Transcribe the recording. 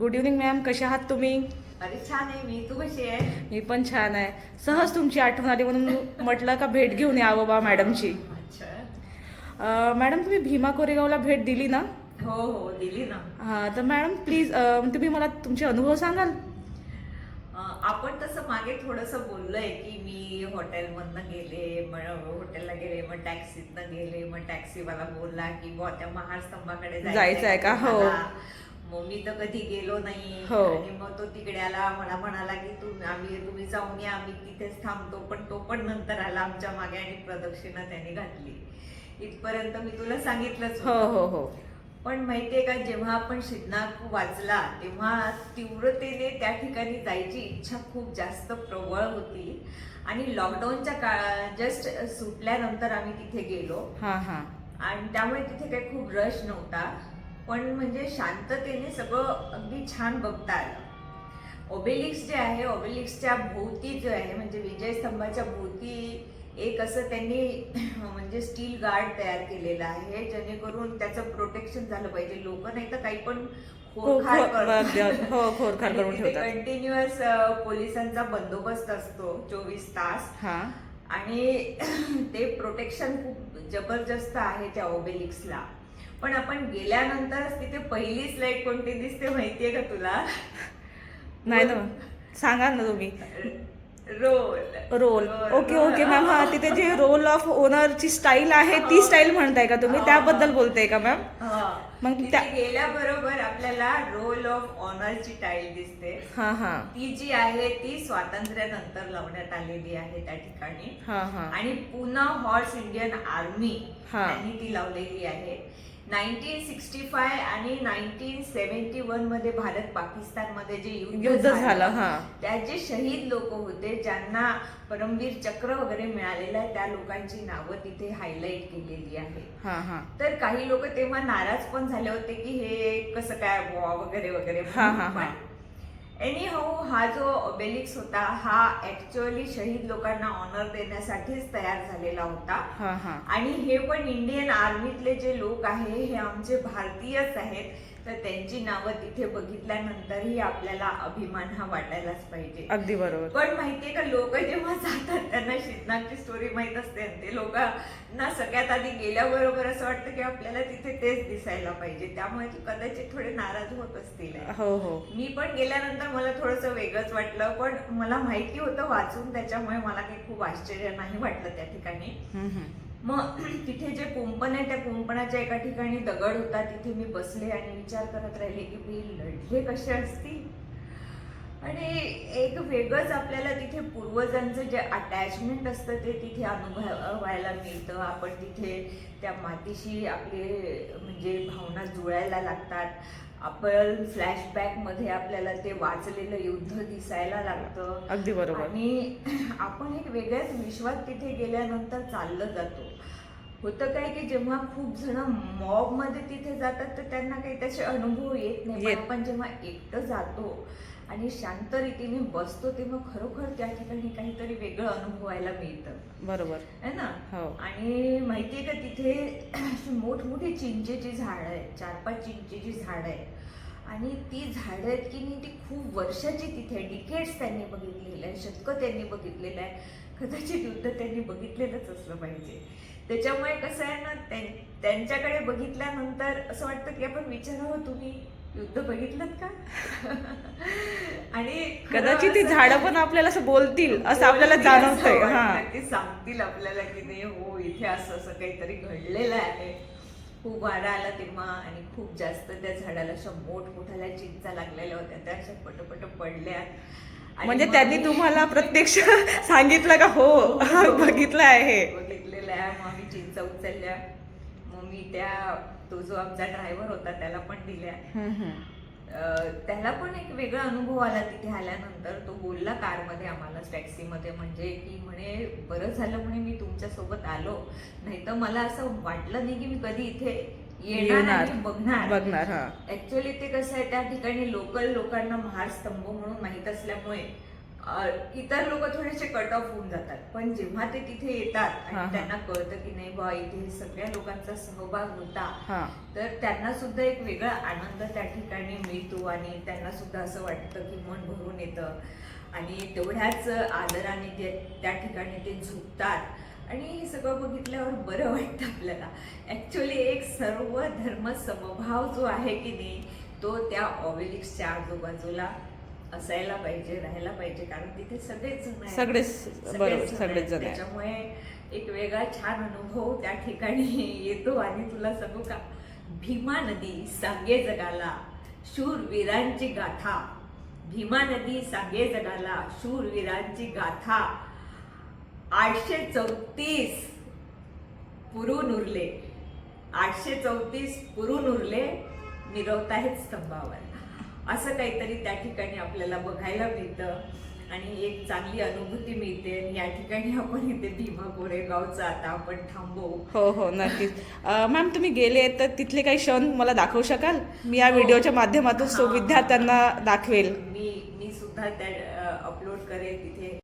Good evening ma'am कशा आहात तुम्ही? अरे छान आहे मी. तू कशी आहे? मी पण छान आहे. सहज तुमची आठवण आली म्हणून म्हटलं का भेट घेऊन यावं बा मॅडमची. अच्छा. अं, मॅडम तुम्ही भीमा कोरेगावला भेट दिली ना? हो हो दिली ना. हां तर मॅडम प्लीज अं, तुम्ही मला तुमचे अनुभव सांगाल? अं, आपण तसं मागे थोडस बोललोय की मी हॉटेलमधनं गेले मग हॉटेलला गेले मग टॅक्सीतनं गेले मग टॅक्सीवाला बोलला की बुवा त्या महास्तंभाकडे जायचं आहे का? हो. मग मी तर कधी गेलो नाही. हो. आणि मग तो तिकडे आला मला म्हणाला की तू आम्ही तुम्ही जाऊन या आम्ही तिथेच थांबतो. पण तो पण नंतर आला आमच्या मागे आणि प्रदक्षिणा त्याने घातली. इथपर्यंत मी तुला सांगितलंच हो होतं. हो हो. पण माहितीये का जेव्हा आपण शिदनाक वाचला तेव्हा तीव्रतेने त्या ठिकाणी जायची इच्छा खूप जास्त प्रबळ होती. आणि लॉकडाऊनच्या काळा जस्ट सुटल्यानंतर आम्ही तिथे गेलो. हां हां. आणि त्यामुळे तिथे काही खूप रश नव्हता. पण म्हणजे शांततेने सगळं अगदी छान बघता आलं. ओबेलिक्स जे आहे ओबेलिक्सच्या भोवती जो आहे म्हणजे विजय स्तंभाच्या भोवती एक असं त्यांनी म्हणजे स्टील गार्ड तयार केलेलं आहे जेणेकरून त्याचं प्रोटेक्शन झालं पाहिजे. लोक नाही तर काही पण करतात. हो कंटिन्युअस पोलिसांचा बंदोबस्त असतो चोवीस तास. आणि ते प्रोटेक्शन खूप जबरदस्त आहे त्या ओबेलिक्सला. पण आपण गेल्यानंतरच तिथे पहिली स्लाइड कोणती दिसते माहितीये का तुला? नाही ना सांगा ना तुम्ही. Roll. Roll. Okay okay ma'am हा तिथे जे रोल ऑफ ओनरची स्टाईल आहे ती स्टाईल म्हणताय का तुम्ही? त्याबद्दल बोलताय का मॅम मग त्या- गेल्याबरोबर आपल्याला रोल ऑफ ऑनरची टाईल दिसते. हां हां. ती जी आहे ती स्वातंत्र्यानंतर लावण्यात आलेली आहे त्या ठिकाणी. हां हां. आणि पुन्हा हॉर्स इंडियन आर्मी हा. यांनी ती लावलेली आहे. नाईन्टीन सिक्स्टी फाय आणि नाईन्टीन सेव्हन्टी वनमध्ये भारत पाकिस्तानमध्ये जे युद्ध झालं, हा. त्यात जे शहीद लोक होते ज्यांना परमवीर चक्र वगैरे मिळालेलं आहे त्या लोकांची नावं तिथे हायलाईट केलेली आहे हां हां तर काही लोक तेव्हा नाराज पण झाले होते की हे कसं काय बुवा वगैरे वगैरे हा, हा, हा. एनी हाऊ हा जो ओबेलिक्स होता हा ऍक्च्युअली शहीद लोकांना ऑनर देण्यासाठीच तयार झालेला होता. हां हां. आणि हे पण इंडियन आर्मीतले जे लोक आहे हे आमचे भारतीयच आहेत. तर त्यांची नावं तिथे बघितल्यानंतरही आपल्याला अभिमान हा वाटायलाच पाहिजे. अगदी बरोबर. पण माहितीये का लोक जेव्हा जातात त्यांना शिदनाथची स्टोरी माहीत असते आणि ते लोकांना सगळ्यात आधी गेल्याबरोबर असं वाटतं की आपल्याला तिथे तेच दिसायला पाहिजे. त्यामुळे ते कदाचित थोडे नाराज होत असतील. हो हो. मी पण गेल्यानंतर मला थोडंसं वेगळंच वाटलं पण मला माहिती होतं वाचून त्याच्यामुळे मला काही खूप आश्चर्य नाही वाटलं त्या ठिकाणी. मग तिथे जे कुंपण आहे त्या कुंपणाच्या एका ठिकाणी दगड होता. तिथे मी बसले आणि विचार करत राहिले की मी लढले कसे असतील? आणि एक वेगळंच आपल्याला तिथे पूर्वजांचं जे अटॅचमेंट असतं ते तिथे अनुभवायला मिळतं. आपण तिथे त्या मातीशी आपले म्हणजे भावना जुळायला लागतात. आपण फ्लॅशबॅकमध्ये आपल्याला ते वाचलेलं युद्ध दिसायला लागतं. अगदी बरोबर. आणि आपण एक वेगळ्याच विश्वात तिथे गेल्यानंतर चाललं जातो. होतं काय की जेव्हा खूप जण मॉबमध्ये तिथे जातात तर त्यांना काही त्याचे अनुभव येत नाही. आपण जेव्हा एकटं जातो आणि शांत रीतीने बसतो तेव्हा खरोखर त्या ठिकाणी काहीतरी वेगळं अनुभवायला मिळतं. बरोबर. है ना? हो. आणि माहितीये का तिथे अशी मोठमोठी चिंचेची झाडं आहेत चार पाच चिंचेची झाडं आहेत. आणि ती झाडं आहेत की नाही ती खूप वर्षाची तिथे डिकेट्स त्यांनी बघितलेलं आहे शतकं त्यांनी बघितलेलं आहे. कदाचित युद्ध त्यांनी बघितलेलंच असलं पाहिजे. त्याच्यामुळे कसं आहे ना त्यां- त्यांच्याकडे बघितल्यानंतर असं वाटतं की आपण विचारावं तुम्ही युद्ध बघितलं का? आणि कदाचित ती झाडं पण आपल्याला असं बोलतील असं आपल्याला असं जाणवतंय वाटतं हा. सांगतील आपल्याला की नाही हो इथे असं असं काहीतरी घडलेलं आहे. खूप वारा आला तेव्हा आणि खूप जास्त त्या झाडाला अशा मोठमोठ्याला चिंचा लागलेल्या होत्या त्या अशा पटपट पडल्या. आणि म्हणजे त्यांनी तुम्हाला प्रत्यक्ष सांगितलं का? हो बघितलं आहे. बघितलेलं आहे. मग आम्ही चिंचा उचलल्या. मग मी त्या तो जो आमचा ड्रायव्हर होता त्याला पण दिल्या. त्याला पण एक वेगळा अनुभव आला तिथे आल्यानंतर. तो बोलला कारमध्ये आम्हाला टॅक्सीमध्ये म्हणजे की म्हणे बरं झालं म्हणे मी तुमच्यासोबत आलो. नाही तर मला असं वाटलं नाही की मी कधी इथे येणार बघणार. बघणार हा. ऍक्च्युअली ते कसं आहे त्या ठिकाणी लोकल लोकांना महार स्तंभ म्हणून माहीत असल्यामुळे इतर लोक थोडेसे कट ऑफ होऊन जातात. पण जेव्हा ते तिथे येतात. आणि त्यांना कळतं की नाही बा इथे सगळ्या लोकांचा सहभाग होता हा. तर त्यांना सुद्धा एक वेगळा आनंद त्या ठिकाणी मिळतो आणि त्यांना सुद्धा असं वाटतं की मन भरून येतं. आणि तेवढ्याच आदराने ते त्या ठिकाणी ते झुकतात आणि हे सगळं बघितल्यावर बरं वाटतं आपल्याला. ऍक्च्युली एक सर्व धर्म समभाव जो आहे की नाही तो त्या ऑबेलिक्सच्या आजूबाजूला असायला पाहिजे राहायला पाहिजे कारण तिथे सगळेच. सगळेच बरोबर जण सगळेच. जण त्याच्यामुळे एक वेगळा छान अनुभव त्या ठिकाणी येतो आणि तुला सांगू का? भीमा नदी सांगे जगाला शूरवीरांची गाथा. भीमा नदी सांगे जगाला शूरवीरांची गाथा. आठशे चौतीस पुरून उरले. आठशे चौतीस पुरून उरले. मिरवताहेत स्तंभावर. असं काहीतरी त्या ठिकाणी आपल्याला बघायला मिळतं. आणि एक चांगली अनुभूती मिळते. आणि या ठिकाणी आपण इथे भीमा कोरेगावचं आता आपण थांबवू हो हो नक्कीच. मॅम तुम्ही गेले तर तिथले काही क्षण मला दाखवू शकाल? मी या हो. व्हिडिओच्या माध्यमातून सो. विद्यार्थ्यांना दाखवेल. मी मी सुद्धा त्या अपलोड करेल तिथे.